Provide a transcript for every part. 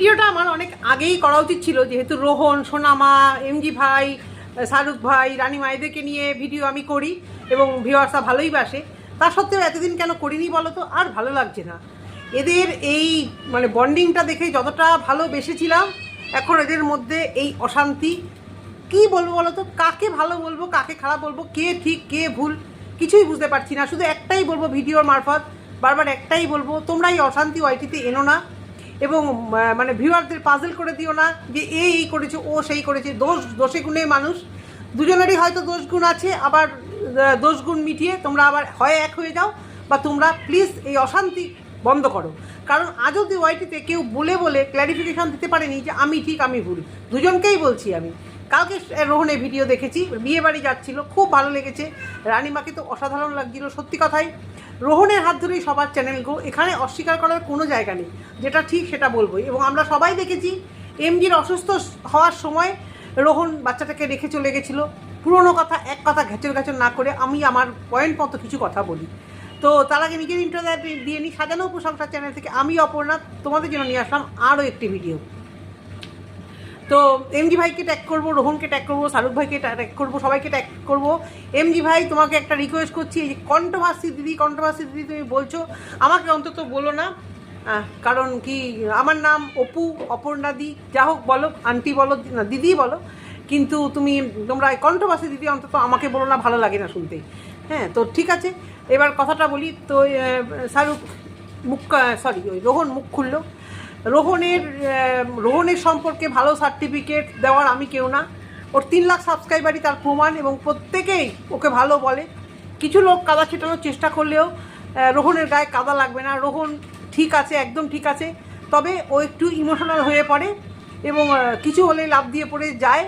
ভিডিওটা আমার অনেক আগেই করা উচিত ছিল, যেহেতু রোহন, সোনামা, এমজি ভাই, শাহরুখ ভাই, রানী মায়েদেরকে নিয়ে ভিডিও আমি করি এবং ভিউয়ার্সরা ভালোই বাসে। তা সত্ত্বেও এতদিন কেন করিনি বলো তো? আর ভালো লাগছে না। এদের এই মানে বন্ডিংটা দেখে যতটা ভালো বেসেছিলাম এখন এদের মধ্যে এই অশান্তি, কি বলব বলো তো? কাকে ভালো বলব, কাকে খারাপ বলব, কে ঠিক, কে ভুল, কিছুই বুঝতে পারছি না। শুধু একটাই বলব ভিডিওর মারফত, বারবার একটাই বলব, তোমরা এই অশান্তি ওয়াইটিতে এনো না। এবং মানে ভিউয়ারদের পাজল করে দিও না যে এ এই করেছে, ও সেই করেছে। দোষ, দোষে গুণে মানুষ। দুজনেরই হয়তো দোষ গুণ আছে, আবার দোষ গুণ মিটিয়ে তোমরা আবার হয় এক হয়ে যাও বা তোমরা প্লিজ এই অশান্তি বন্ধ করো। কারণ আজ অব্দি ওয়াইটিতে কেউ বলে বলে ক্ল্যারিফিকেশন দিতে পারেনি যে আমি ঠিক, আমি ভুল। দুজনকেই বলছি আমি। কালকে রোহনে ভিডিও দেখেছি বিয়ে বাড়ি যাচ্ছিল, খুব ভালো লেগেছে। রানীমাকে তো অসাধারণ লাগছিল, সত্যি কথাই। রোহনের হাত ধরেই সবার চ্যানেল গো। এখানে অস্বীকার করার কোনো জায়গা নেই। যেটা ঠিক, সেটা বলবোই। এবং আমরা সবাই দেখেছি এমজির অসুস্থ হওয়ার সময় রোহন বাচ্চাটাকে রেখে চলে গেছিল। পুরোনো কথা, এক কথা ঘেচর ঘেচর না করে আমি আমার পয়েন্ট মতো কিছু কথা বলি। তো তার আগে নিজের ইন্টারভিউ দিয়ে নিই সাজানো উপসংসার চ্যানেল থেকে আমি অপর্ণা তোমাদের জন্য নিয়ে আসলাম আরও একটি ভিডিও তো এমজি ভাইকে ট্যাগ করব, রোহনকে ট্যাগ করব, শাহরুখ ভাইকে ট্যাগ করব, সবাইকে ট্যাগ করব। এমজি ভাই, তোমাকে একটা রিকোয়েস্ট করছি, এই যে কণ্ঠভাষী দিদি কণ্ঠভাষী দিদি তুমি বলছো, আমাকে অন্তত বলো না। কারণ কি, আমার নাম অপু অপর্ণাদি যা হোক বলো আন্টি বলো, না, দিদি বলো। কিন্তু তুমি, তোমরা কণ্ঠভাষী দিদি অন্তত আমাকে বলো না, ভালো লাগে না শুনতে। হ্যাঁ তো ঠিক আছে, এবার কথাটা বলি, তো শাহরুখ মুখ সরি ওই রোহন মুখ খুললো। রোহনের রোহনের সম্পর্কে ভালো সার্টিফিকেট দেওয়ার আমি কেউ না। ওর তিন লাখ সাবস্ক্রাইবারই তার প্রমাণ এবং প্রত্যেকেই ওকে ভালো বলে। কিছু লোক কাদা ছেটানোর চেষ্টা করলেও রোহনের গায়ে কাদা লাগবে না। রোহন ঠিক আছে, একদম ঠিক আছে। তবে ও একটু ইমোশনাল হয়ে পড়ে এবং কিছু হলে লাভ দিয়ে পড়ে যায়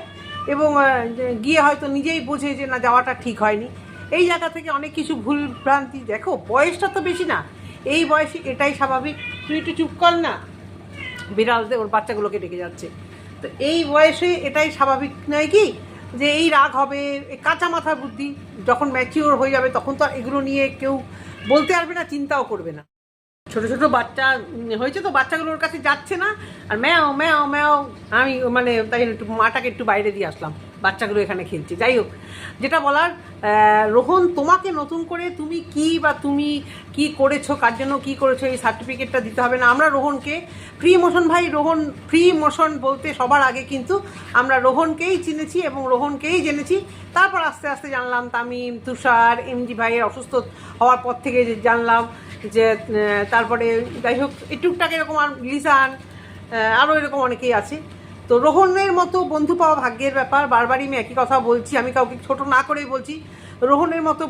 এবং গিয়ে হয়তো নিজেই বোঝে যে না, যাওয়াটা ঠিক হয়নি। এই জায়গা থেকে অনেক কিছু ভুল ভ্রান্তি দেখো, বয়সটা তো বেশি না। এই বয়সে এটাই স্বাভাবিক। তুই একটু চুপ কর না। বিড়ালদের, ওর বাচ্চাগুলোকে ডেকে যাচ্ছে। তো এই বয়সে এটাই স্বাভাবিক নয় কি? যে এই রাগ হবে কাঁচা মাথার বুদ্ধি যখন ম্যাচিওর হয়ে যাবে, তখন তো এগুলো নিয়ে কেউ বলতে পারবে না, চিন্তাও করবে না। ছোট ছোট বাচ্চা হয়েছে তো বাচ্চাগুলোর কাছে যাচ্ছে না। আর ম্যাও ম্যাও ম্যাও, আমি মানে তাই একটু মাটাকে একটু বাইরে দিয়ে আসলাম। বাচ্চাগুলো এখানে খেলছে। যাই হোক, যেটা বলার রোহন, তোমাকে নতুন করে তুমি কি বা তুমি কি করেছ, কার জন্য কি করেছ, এই সার্টিফিকেটটা দিতে হবে না। আমরা রোহনকে ফ্রি মোশন ভাই, রোহন ফ্রি মোশন বলতে সবার আগে কিন্তু আমরা রোহনকেই চিনেছি এবং রোহনকেই জেনেছি। তারপর আস্তে আস্তে জানলাম তামিম, তুষার এমজি ভাইয়ের অসুস্থ হওয়ার পর থেকে জানলাম যে তারপরে যাই হোক, এই টুকটাক এরকম আর লিসান আরও এরকম অনেকেই আছে। তো রোহনের মতো বন্ধু পাওয়া ভাগ্যের ব্যাপার। বারবারই আমি একই কথা বলছি, আমি কাউকে ছোট না করেই বলছি। রোহনের মতো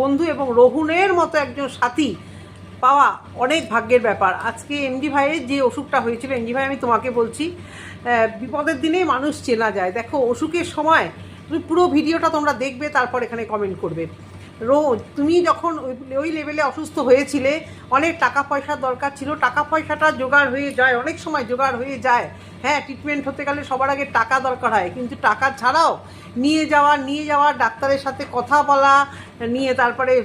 বন্ধু এবং রোহনের মতো একজন সাথী পাওয়া অনেক ভাগ্যের ব্যাপার। আজকে এমডি ভাইয়ের যে অসুখটা হয়েছিল, এমডি ভাই আমি তোমাকে বলছি বিপদের দিনে মানুষ চেনা যায়। দেখো, অসুখের সময় তুমি পুরো ভিডিওটা তোমরা দেখবে, তারপর এখানে কমেন্ট করবে। রোজ। তুমি যখন ওই- লেভেলে অসুস্থ হয়েছিলে, অনেক টাকা পয়সার দরকার ছিল, টাকা পয়সাটা জোগাড় হয়ে যায়, অনেক সময় জোগাড় হয়ে যায়। হ্যাঁ ট্রিটমেন্ট হতে গেলে সবার আগে টাকা দরকার হয়, কিন্তু টাকা ছাড়াও নিয়ে যাওয়া নিয়ে যাওয়া, ডাক্তারের সাথে কথা বলা, নিয়ে তারপরে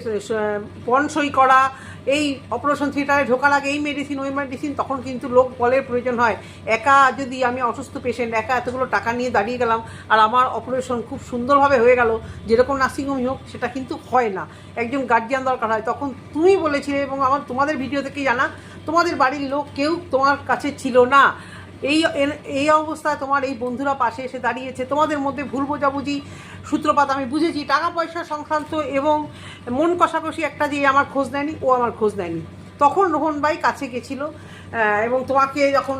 পণ সই করা এই অপারেশন থিয়েটারে ঢোকার আগে এই মেডিসিন ওই মেডিসিন তখন কিন্তু লোক বলের প্রয়োজন হয়। একা যদি আমি অসুস্থ পেশেন্ট একা এতগুলো টাকা নিয়ে দাঁড়িয়ে গেলাম আর আমার অপারেশন খুব সুন্দরভাবে হয়ে গেল, যেরকম নার্সিংহোমই হোক, সেটা কিন্তু হয় না। একজন গার্জিয়ান দরকার হয়। তখন তুমি বলেছিলে এবং আমার তোমাদের ভিডিও থেকেই জানা, তোমাদের বাড়ির লোক কেউ তোমার কাছে ছিল না। এই এই অবস্থায় তোমার এই বন্ধুরা পাশে এসে দাঁড়িয়েছে। তোমাদের মধ্যে ভুল বোঝাবুঝি, সূত্রপাত আমি বুঝেছি। টাকা পয়সা সংক্রান্ত এবং মন কষাকষি একটা যে আমার খোঁজ নেয়নি, ও আমার খোঁজ নেয়নি। তখন রোহন ভাই কাছে গেছিল এবং তোমাকে যখন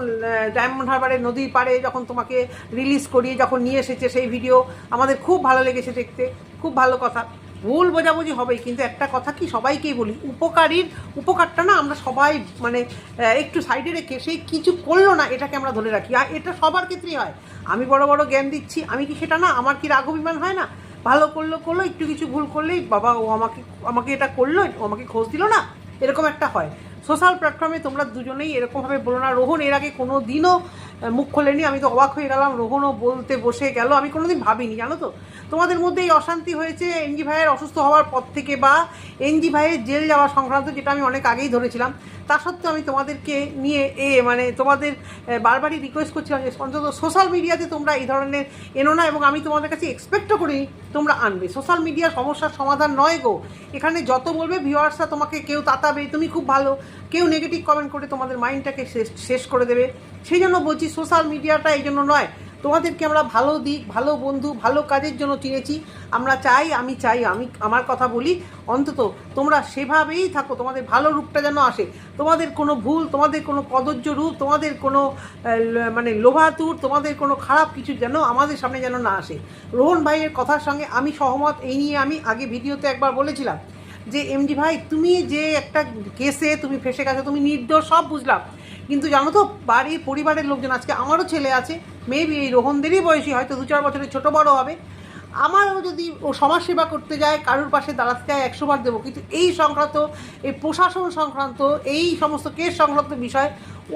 ডায়মন্ড হারবারের নদীর পাড়ে যখন তোমাকে রিলিজ করিয়ে যখন নিয়ে এসেছে সেই ভিডিও আমাদের খুব ভালো লেগেছে দেখতে। খুব ভালো কথা। ভুল বোঝাবুঝি হবেই, কিন্তু একটা কথা কি সবাইকেই বলি, উপকারীর, উপকারটা না আমরা সবাই মানে একটু সাইডে রেখে সেই কিছু করল না, এটাকে আমরা ধরে রাখি। আর এটা সবার ক্ষেত্রেই হয়। আমি বড় বড় জ্ঞান দিচ্ছি, আমি কি সেটা না, আমার কি রাগ অভিমান হয় না? ভালো করল করল, একটু কিছু ভুল করলেই বাবা, ও আমাকে আমাকে এটা করল, ও আমাকে খোঁজ দিল না, এরকম একটা হয়। সোশ্যাল প্ল্যাটফর্মে তোমরা দুজনেই এরকমভাবে বলো না। রোহন, এর আগে কোনো দিনও মুখ খোলেনি, আমি তো অবাক হয়ে গেলাম, রোহনও বলতে বসে গেল। আমি কোনোদিন ভাবিনি, জানো তো? তোমাদের মধ্যে এই অশান্তি হয়েছে এনজি ভাইয়ের অসুস্থ হওয়ার পর থেকে বা এনজি ভাইয়ের জেল যাওয়া সংক্রান্ত, যেটা আমি অনেক আগেই ধরেছিলাম। তা সত্ত্বেও আমি তোমাদেরকে নিয়ে এ মানে তোমাদের বারবারই রিকোয়েস্ট করছিলাম যে অন্তত সোশ্যাল মিডিয়াতে তোমরা এই ধরনের এনো না এবং আমি তোমাদের কাছে এক্সপেক্টও করিনি, তোমরা আনবে। সোশ্যাল মিডিয়া সমস্যার সমাধান নয় গো। এখানে যত বলবে ভিউয়ার্সরা তোমাকে কেউ তাতাবে, তুমি খুব ভালো। কেউ নেগেটিভ কমেন্ট করে তোমাদের মাইন্ডটাকে শেষ শেষ করে দেবে। সেই জন্য বলছি সোশ্যাল মিডিয়াটা এই জন্য নয়। তোমাদেরকে আমরা ভালো দিক, ভালো বন্ধু, ভালো কাজের জন্য চিনেছি। আমরা চাই, আমি চাই, আমি আমার কথা বলি। অন্তত তোমরা সেভাবেই থাকো, তোমাদের ভালো রূপটা যেন আসে। তোমাদের কোনো ভুল, তোমাদের কোনো কদর্য রূপ, তোমাদের কোনো মানে লোভাতুর, তোমাদের কোনো খারাপ কিছু যেন আমাদের সামনে যেন না আসে। রোহন ভাইয়ের কথার সঙ্গে আমি সহমত, এই নিয়ে আমি আগে ভিডিওতে একবার বলেছিলাম যে এমজি ভাই, তুমি যে একটা কেসে তুমি ফেসে গেছো, তুমি নির্দোষ, সব বুঝলাম। কিন্তু জানো তো বাড়ির পরিবারের লোকজন, আজকে আমারও ছেলে আছে মেবি এই রোহনদেরই বয়সী, হয়তো দু চার বছরের ছোটো বড় হবে। আমারও যদি ও সমাজসেবা করতে যায়, কারোর পাশে দাঁড়াতে যায়, একশো বার দেবো। কিন্তু এই সংক্রান্ত, এই প্রশাসন সংক্রান্ত, এই সমস্ত কেস সংক্রান্ত বিষয়,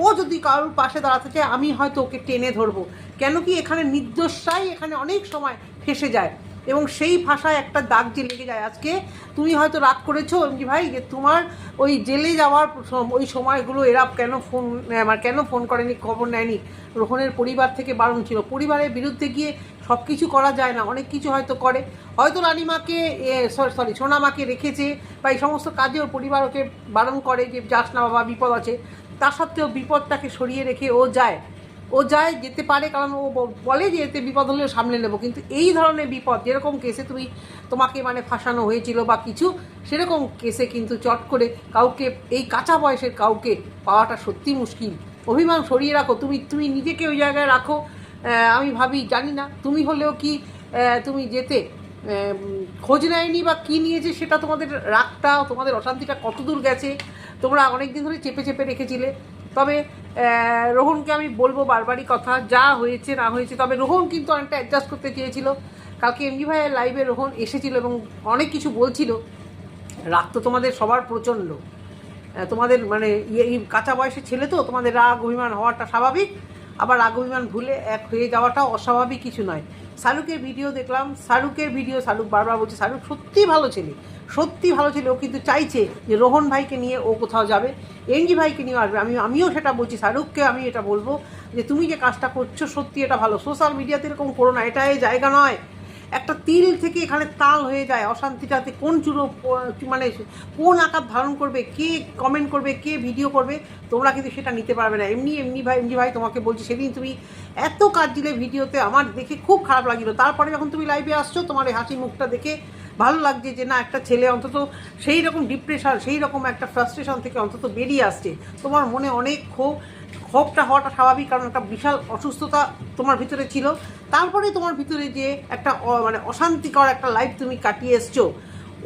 ও যদি কারোর পাশে দাঁড়াতে চায়, আমি হয়তো ওকে টেনে ধরবো। কেন কি এখানে নির্দোষাই এখানে অনেক সময় ফেসে যায়। এবং সেই ভাষায় একটা দাগ যে লেগে যায় আজকে, তুমি হয়তো রাগ করেছ এমনি ভাই, যে তোমার ওই জেলে যাওয়ার ওই সময়গুলো এরা কেন ফোন আমার কেন ফোন করেনি, খবর নেয়নি? রোহনের পরিবার থেকে বারণ ছিল। পরিবারের বিরুদ্ধে গিয়ে সব কিছু করা যায় না, অনেক কিছু হয়তো করে। হয়তো রানিমাকে সরি, সোনামাকে রেখেছে বা এই সমস্ত কাজে ওর পরিবার ওকে বারণ করে যে যাস না বাবা, বিপদ আছে। তা সত্ত্বেও বিপদটাকে সরিয়ে রেখে ও যায়। ও যায়, যেতে পারে, কারণ ও বলে যে এতে বিপদ হলেও সামলে নেব। কিন্তু এই ধরনের বিপদ, যেরকম কেসে তুমি তোমাকে মানে ফাঁসানো হয়েছিল বা কিছু, সেরকম কেসে কিন্তু চট করে কাউকে, এই কাঁচা বয়সের কাউকে পাওয়াটা সত্যি মুশকিল। অভিমান সরিয়ে রাখো, তুমি তুমি নিজেকে ওই জায়গায় রাখো। আমি ভাবি, জানি না, তুমি হলেও কি তুমি যেতে খোঁজ নেয়নি বা কী নিয়েছে সেটা তোমাদের রাগটা, তোমাদের অশান্তিটা কত দূর গেছে, তোমরা অনেক দিন ধরে চেপে চেপে রেখেছিলে। তবে রোহনকে আমি বলব বারবারই কথা, যা হয়েছে, না হয়েছে, তবে রোহন কিন্তু অনেকটা অ্যাডজাস্ট করতে চেয়েছিল। কালকে এমজি ভাইয়ের লাইভে রোহন এসেছিল এবং অনেক কিছু বলছিল। রাগ তো তোমাদের সবার প্রচণ্ড। তোমাদের মানে ইয়ে- এই কাঁচা বয়সের ছেলে তো, তোমাদের রাগ, অভিমান হওয়াটা স্বাভাবিক। আবার রাগ, অভিমান ভুলে এক হয়ে যাওয়াটাও অস্বাভাবিক কিছু নয়। শাহরুখের ভিডিও দেখলাম, শাহরুখের ভিডিও শাহরুখ বারবার বলছে, শাহরুখ সত্যিই ভালো ছেলে। সত্যি ভালো ছিল কিন্তু চাইছে যে রোহন ভাইকে নিয়ে ও কোথাও যাবে, এনজি ভাইকে নিয়ে আসবে। আমি, আমিও সেটা বলছি, শাহরুখকে আমি এটা বলব যে তুমি যে কাজটা করছ সত্যি এটা ভালো। সোশ্যাল মিডিয়াতে এরকম করো না এটা এই জায়গা নয়। একটা তিল থেকে এখানে তাল হয়ে যায় অশান্তিটাতে, কোন চুরো মানে কোন আকার ধারণ করবে, কে কমেন্ট করবে, কে ভিডিও করবে, তোমরা কিন্তু সেটা নিতে পারবে না। এমনি এমনি ভাই এমনি ভাই তোমাকে বলছি, সেদিন তুমি এত কাজ দিলে ভিডিওতে আমার দেখে খুব খারাপ লাগছিল তারপরে যখন তুমি লাইভে আসছো, তোমার হাসি মুখটা দেখে ভালো লাগছে যে না, একটা ছেলে অন্তত সেই রকম ডিপ্রেশন সেই রকম একটা ফ্রাস্ট্রেশন থেকে অন্তত বেরিয়ে আসছে। তোমার মনে অনেক ক্ষোভ, ক্ষোভটা হওয়াটা স্বাভাবিক কারণ একটা বিশাল অসুস্থতা তোমার ভিতরে ছিল। তারপরে তোমার ভিতরে যে একটা মানে অশান্তিকর একটা লাইফ তুমি কাটিয়ে এসছো।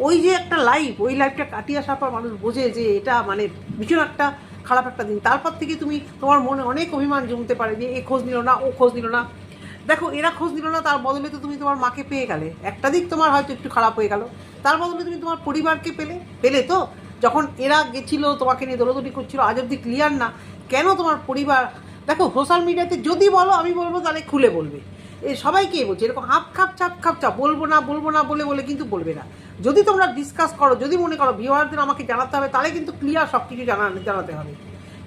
ওই যে একটা লাইফ ওই লাইফটা কাটিয়ে আসার পর মানুষ বোঝে যে এটা মানে ভীষণ একটা খারাপ একটা দিন। তারপর থেকে তুমি তোমার মনে অনেক অভিমান জমতে পারে যে, এ খোঁজ নিল না, ও খোঁজ নিল না। দেখো, এরা খোঁজ নিল না, তার বদলে তো তুমি তোমার মাকে পেয়ে গেলে। একটা দিক তোমার হয়তো একটু খারাপ হয়ে গেল। তার বদলে তুমি তোমার পরিবারকে পেলে পেলে তো? যখন এরা গেছিল, তোমাকে নিয়ে দৌড়দৌড়ি করছিল, আজ অব্দি ক্লিয়ার না, কেন তোমার পরিবার? দেখো সোশ্যাল মিডিয়াতে যদি বলো, আমি বলব, তাহলে খুলে বলবে। এ সবাইকে বলছে? এরকম হাফ খাপ, চাপ খাপ, চাপ, বলব না বলব না, বলে বলে কিন্তু বলবে না। যদি তোমরা ডিসকাস করো, যদি মনে করো ভিওয়ারদের আমাকে জানাতে হবে, তাহলে কিন্তু ক্লিয়ার সব কিছু জানা, জানাতে হবে।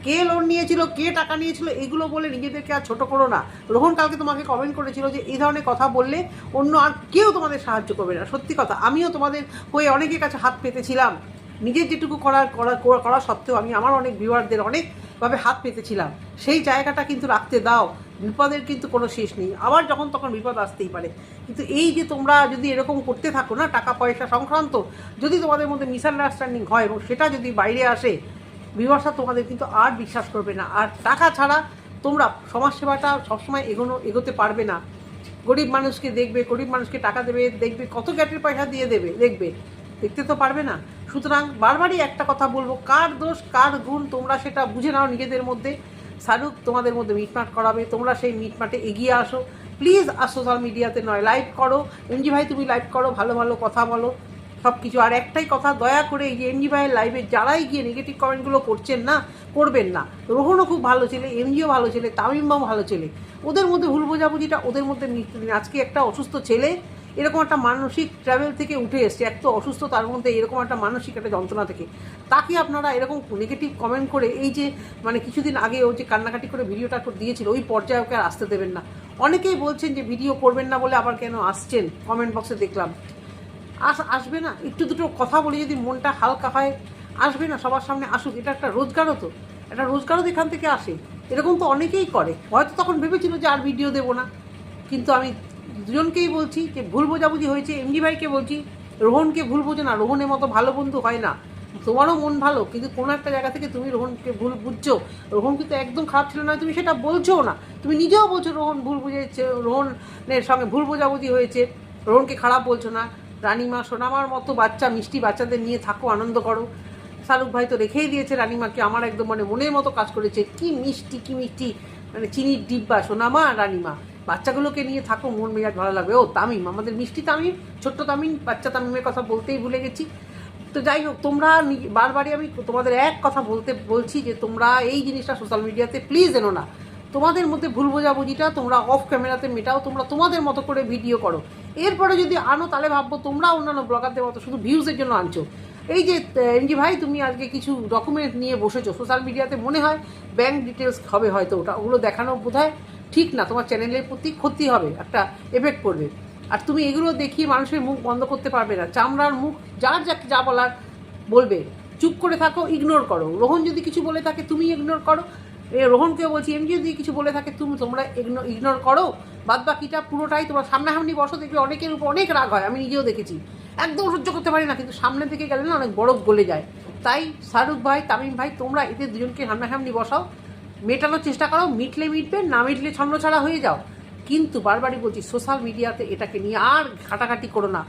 কে লোন নিয়েছিল, কে টাকা নিয়েছিল, এগুলো বলে নিজেদেরকে আর ছোট করো না। রোহন কালকে তোমাকে কমেন্ট করেছিল যে, এই ধরনের কথা বললে অন্য আর কেউ তোমাদের সাহায্য করবে না। সত্যি কথা, আমিও তোমাদের হয়ে অনেকের কাছে হাত পেতেছিলাম। নিজের যেটুকু করার, করা, করা- সত্ত্বেও আমি আমার অনেক ভিউয়ারদের অনেকভাবে হাত পেতেছিলাম। সেই জায়গাটা কিন্তু রাখতে দাও, বিপদের কিন্তু কোনো শেষ নেই। আবার যখন তখন বিপদ আসতেই পারে। কিন্তু এই যে তোমরা যদি এরকম করতে থাকো না, টাকা পয়সা সংক্রান্ত, যদি তোমাদের মধ্যে মিসআন্ডারস্ট্যান্ডিং হয় এবং সেটা যদি বাইরে আসে বিবাসা তোমাদের কিন্তু আর বিশ্বাস করবে না। আর টাকা ছাড়া তোমরা সমাজসেবাটা সবসময় এগোনো, এগোতে পারবে না। গরিব মানুষকে দেখবে, গরিব মানুষকে টাকা দেবে, দেখবে কত গ্যাটের পয়সা দিয়ে দেবে, দেখবে। দেখতে তো পারবে না। সুতরাং বারবারই একটা কথা বলব, কার দোষ, কার গুণ, তোমরা সেটা বুঝে নাও নিজেদের মধ্যে। শাহরুখ তোমাদের মধ্যে মিটমাট করাবে, তোমরা সেই মিটমাটে এগিয়ে আসো। প্লিজ আর সোশ্যাল মিডিয়াতে নয়, লাইভ করো। এমজি ভাই, তুমি লাইভ করো, ভালো ভালো কথা বলো। সব কিছু আর একটাই কথা, দয়া করে এই যে এমজি ভাইয়ের লাইভে যারাই গিয়ে নেগেটিভ কমেন্টগুলো করছেন না, করবেন না। রোহনও খুব ভালো ছেলে এমজিও ভালো ছেলে তামিমবাও ভালো ছেলে। ওদের মধ্যে ভুল বোঝাবুঝিটা, ওদের মধ্যে আজকে একটা অসুস্থ ছেলে, এরকম একটা মানসিক ট্রাভেল থেকে উঠে এসছে। এক তো অসুস্থ, তার মধ্যে এরকম একটা মানসিক একটা যন্ত্রণা থেকে। তাকে আপনারা এরকম নেগেটিভ কমেন্ট করে, এই যে মানে কিছুদিন আগে ও যে কান্নাকাটি করে ভিডিওটা দিয়েছিল, ওই পর্যায়ে ওকে আর আসতে দেবেন না। অনেকেই বলছেন যে, ভিডিও করবেন না বলে আবার কেন আসছেন? কমেন্ট বক্সে দেখলাম। আস আসবে না? একটু দুটো কথা বলে যদি মনটা হালকা হয়। আসবে না? সবার সামনে আসুক। এটা একটা রোজগারও তো। একটা রোজগারও তো এখান থেকে আসে। এরকম তো অনেকেই করে। হয়তো তখন ভেবেছিল যে আর ভিডিও দেবো না। কিন্তু আমি দুজনকেই বলছি যে ভুল বোঝাবুঝি হয়েছে। এমডি ভাইকে বলছি, রোহনকে ভুল বোঝো না। রোহনের মতো ভালো বন্ধু হয় না। তোমারও মন ভালো, কিন্তু কোনো একটা জায়গা থেকে তুমি রোহনকে ভুল বুঝছ। রোহন কিন্তু একদম খারাপ ছিল না। তুমি সেটা বলছো না। তুমি নিজেও বলছো রোহন ভুল বুঝেছে, রোহনের সঙ্গে ভুল বোঝাবুঝি হয়েছে। রোহনকে খারাপ বলছো না। রানিমা, সোনামার মতো বাচ্চা, মিষ্টি বাচ্চাদের নিয়ে থাকো, আনন্দ করো। শাহরুখ ভাই তো রেখেই দিয়েছে রানিমাকে, আমার একদম মানে মনের মতো কাজ করেছে। কি মিষ্টি কি মিষ্টি মানে চিনির ডিব্বা, সোনামা, রানিমা। বাচ্চাগুলোকে নিয়ে থাকো, মন মেজাজ ভালো লাগবে। ও তামিম, আমাদের মিষ্টি তামিম, ছোট্ট তামিম, বাচ্চা তামিমের কথা বলতেই ভুলে গেছি। তো যাই হোক, তোমরা বারবারই আমি তোমাদের এক কথা বলতে, বলছি যে তোমরা এই জিনিসটা সোশ্যাল মিডিয়াতে প্লিজ এনো না। তোমাদের মধ্যে ভুল বোঝাবুঝিটা তোমরা অফ ক্যামেরাতে মেটাও, তোমরা তোমাদের মতো করে ভিডিও করো। এরপরে যদি আনো, তাহলে ভাববো তোমরা অন্যান্য ব্লগারদের মতো শুধু ভিউজের জন্য আনছো। এই যে এমজি ভাই, তুমি আজকে কিছু ডকুমেন্ট নিয়ে বসেছো। সোশ্যাল মিডিয়াতে মনে হয় ব্যাংক ডিটেলস হবে হয়তো, ওটা ওগুলো দেখানো বোধ ঠিক না। তোমার চ্যানেলের প্রতি ক্ষতি হবে, একটা এফেক্ট পড়বে। আর তুমি এগুলো দেখিয়ে মানুষের মুখ বন্ধ করতে পারবে না। চামড়ার মুখ, যার যাকে যা বলার বলবে, চুপ করে থাকো ইগনোর করো। রোহন যদি কিছু বলে থাকে, তুমি ইগনোর করো। এ, রোহনকেও বলছি এমনি যদি কিছু বলে থাকে, তুমি তোমরা ইগনোর করো। বাদ বাকিটা পুরোটাই তোমার সামনাসামনি বসো, দেখবে অনেকের উপর অনেক রাগ হয়, আমি নিজেও দেখেছি। একদম সহ্য করতে পারি না, কিন্তু সামনে থেকে গেলে না অনেক বরফ গলে যায়। তাই শাহরুখ ভাই, তামিম ভাই, তোমরা এদের দুজনকে সামনাসামনি বসাও। মেটানোর চেষ্টা করো, মিটলে মিটবে, না মিটলে ছন্ন ছাড়া হয়ে যাও। কিন্তু বারবারই বলছি সোশ্যাল মিডিয়াতে এটাকে নিয়ে আর ঘাটাঘাটি করো না।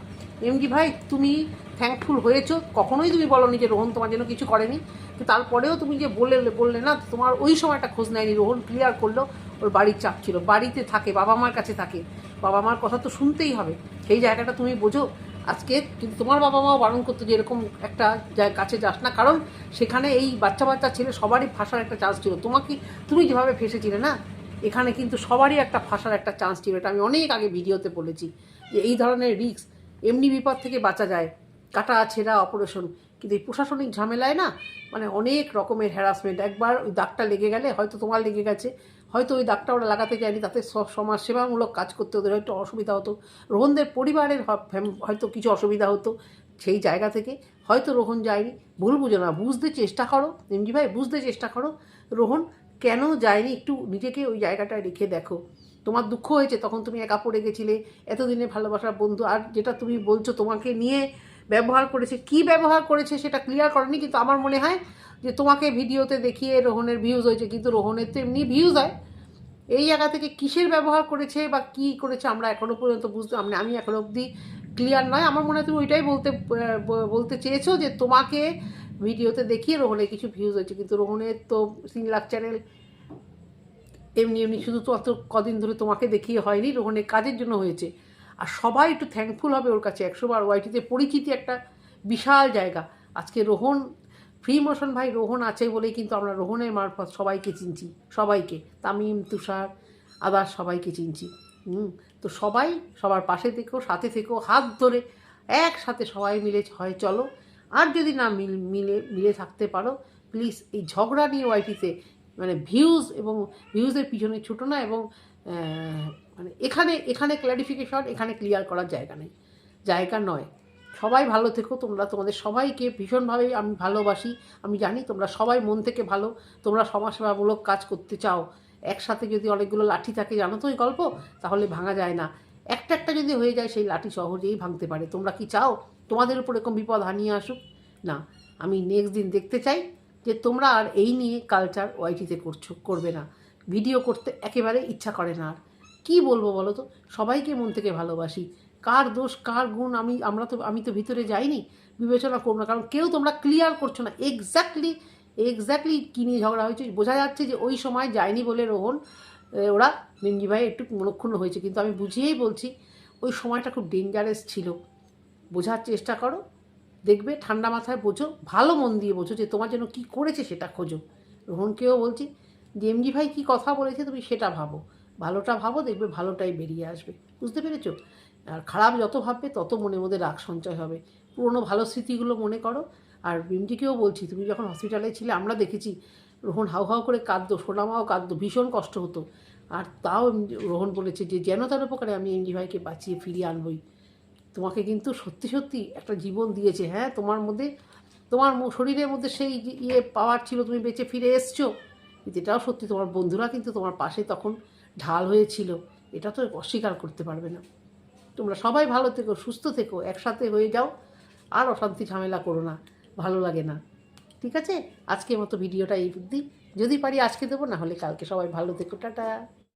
এমজি ভাই, তুমি থ্যাঙ্কফুল হয়েছো, কখনোই তুমি বলো যে রোহন তোমার জন্য কিছু করেনি। তো তারপরেও তুমি যে বললে বললে না, তোমার ওই সময়টা খোঁজ নেয়নি, রোহন ক্লিয়ার করল। ওর বাড়ির চাপ ছিল। বাড়িতে থাকে, বাবা মার কাছে থাকে। বাবা মার কথা তো শুনতেই হবে। সেই জায়গাটা তুমি বোঝো। আজকে কিন্তু তোমার বাবা মাও বারণ করতো যে এরকম একটা কাছে যাস না। কারণ সেখানে এই বাচ্চা বাচ্চা ছেলে সবারই ফাঁসার একটা চান্স ছিল। তোমাকে তুমি যেভাবে ফেসেছিলে না, এখানে কিন্তু সবারই একটা ফাঁসার একটা চান্স ছিল। এটা আমি অনেক আগে ভিডিওতে বলেছি যে এই ধরনের রিস্ক এমনি বিপদ থেকে বাঁচা যায়। কাটা, ছেঁড়া অপারেশন কিন্তু এই প্রশাসনিক ঝামেলায় না মানে অনেক রকমের হ্যারাসমেন্ট একবার ওই দাগটা লেগে গেলে হয়তো তোমার লেগে গেছে। হয়তো ওই দাগটা ওরা লাগাতে যায়নি তাতে সব সমাজ সেবামূলক কাজ করতে ওদের হয়তো অসুবিধা হতো। রোহনদের পরিবারের হয়তো কিছু অসুবিধা হতো সেই জায়গা থেকে। হয়তো রোহন যায়নি। ভুল বুঝো না, বুঝতে চেষ্টা করো এমজি ভাই, বুঝতে চেষ্টা করো। রোহন, কেন যায়নি? একটু নিজেকে ওই জায়গাটায় রেখে দেখো। তোমার দুঃখ হয়েছে, তখন তুমি একা পড়ে গেছিলে এতদিনে ভালোবাসার বন্ধু। আর যেটা তুমি বলছো তোমাকে নিয়ে ব্যবহার করেছে, কি ব্যবহার করেছে সেটা ক্লিয়ার করেনি, কিন্তু আমার মনে হয় যে তোমাকে ভিডিওতে দেখিয়ে রোহনের ভিউজ হয়েছে, কিন্তু রোহনের তো এমনি ভিউজ হয়। এই জায়গা থেকে কিসের ব্যবহার করেছে বা কি করেছে আমরা এখনও পর্যন্ত বুঝতে আমি আমি এখনও অবধি ক্লিয়ার নয়। আমার মনে হয় তুমি ওইটাই বলতে বলতে চেয়েছো যে তোমাকে ভিডিওতে দেখিয়ে রোহনের কিছু ভিউজ হয়েছে, কিন্তু রোহনের তো তিন লাখ চ্যানেল এমনি এমনি শুধু তো অত কদিন ধরে তোমাকে দেখিয়ে হয়নি, রোহনের কাজের জন্য হয়েছে। আর সবাই একটু থ্যাঙ্কফুল হবে ওর কাছে। একশো বার ওয়াইটিতে পরিচিতি একটা বিশাল জায়গা। আজকে রোহন ফ্রি মোশন ভাই, রোহন আছে বলেই কিন্তু আমরা রোহনের মারফত সবাইকে চিনছি। সবাইকে, তামিম, তুষার, আদার সবাইকে চিনছি। হুম, তো সবাই সবার পাশে থেকো, সাথে থেকো, হাত ধরে একসাথে সবাই মিলে হয়, চলো। আর যদি না মিল, মিলে মিলে থাকতে পারো প্লিজ এই ঝগড়া নিয়ে ওয়াইটিতে মানে ভিউজ এবং ভিউজের পিছনে ছুটো না এবং মানে এখানে এখানে ক্ল্যারিফিকেশন এখানে ক্লিয়ার করার জায়গা নেই। জায়গা নয়। সবাই ভালো থেকো, তোমরা তোমাদের সবাইকে ভীষণভাবে আমি ভালোবাসি। আমি জানি তোমরা সবাই মন থেকে ভালো। তোমরা সমাজসেবামূলক কাজ করতে চাও। একসাথে যদি অনেকগুলো লাঠি থাকে, জানো তো ওই গল্প? তাহলে ভাঙা যায় না। একটা একটা যদি হয়ে যায়, সেই লাঠি সহজেই ভাঙতে পারে। তোমরা কি চাও? তোমাদের উপর এরকম বিপদ হানিয়ে আসুক? না। আমি নেক্সট দিন দেখতে চাই যে তোমরা আর এই নিয়ে কালচার ওয়াইটিতে করছ, করবে না। ভিডিও করতে একেবারে ইচ্ছা করে না আর। কী বলব বলো তো? সবাইকে মন থেকে ভালোবাসি। কার দোষ, কার গুণ? আমি, আমরা তো, আমি তো ভিতরে যাইনি, বিবেচনা করব না। কারণ কেউ তোমরা ক্লিয়ার করছ না। এক্স্যাক্টলি এক্স্যাক্টলি কী নিয়ে ঝগড়া হয়েছে? বোঝা যাচ্ছে যে ওই সময় যায়নি বলে রোহন ওরা মিমজি ভাই একটু মনক্ষুণ্ণ হয়েছে। কিন্তু আমি বুঝিয়েই বলছি, ওই সময়টা খুব ডেঞ্জারাস ছিল। বোঝার চেষ্টা করো। দেখবে ঠান্ডা মাথায় বোঝো। ভালো মন দিয়ে বোঝো যে তোমার জন্য কি করেছে সেটা খোঁজো। রোহনকেও বলছি যে এমজি ভাই কী কথা বলেছে তুমি সেটা ভাবো। ভালোটা ভাবো, দেখবে ভালোটাই বেরিয়ে আসবে। বুঝতে পেরেছ? আর খারাপ যত ভাববে, তত মনের মধ্যে রাগ সঞ্চয় হবে। পুরনো ভালো স্মৃতিগুলো মনে করো। আর বিমটিকেও বলছি, তুমি যখন হসপিটালে ছিলে, আমরা দেখেছি রোহন হাউ হাউ করে কাঁদতো, সোনামাও কাঁদতো, ভীষণ কষ্ট হতো। আর তাও রোহন বলেছে যে, যেন তার উপকারে আমি এমজি ভাইকে বাঁচিয়ে ফিরিয়ে আনবই। তোমাকে কিন্তু সত্যি সত্যি একটা জীবন দিয়েছে। হ্যাঁ তোমার মধ্যে, তোমার শরীরের মধ্যে সেই ইয়ে পাওয়ার ছিল, তুমি বেঁচে ফিরে এসছো। কিন্তু এটাও সত্যি তোমার বন্ধুরা কিন্তু তোমার পাশে তখন ঢাল হয়েছিল, এটা তো অস্বীকার করতে পারবে না। তোমরা সবাই ভালো থেকো, সুস্থ থেকো, একসাথে হয়ে যাও, আর অশান্তি ঝামেলা করো না, ভালো লাগে না। ঠিক আছে? আজকের মতো ভিডিওটা এই বুদ্ধি যদি পারি আজকে দেবো, না হলে কালকে সবাই ভালো থেকো, টাটা।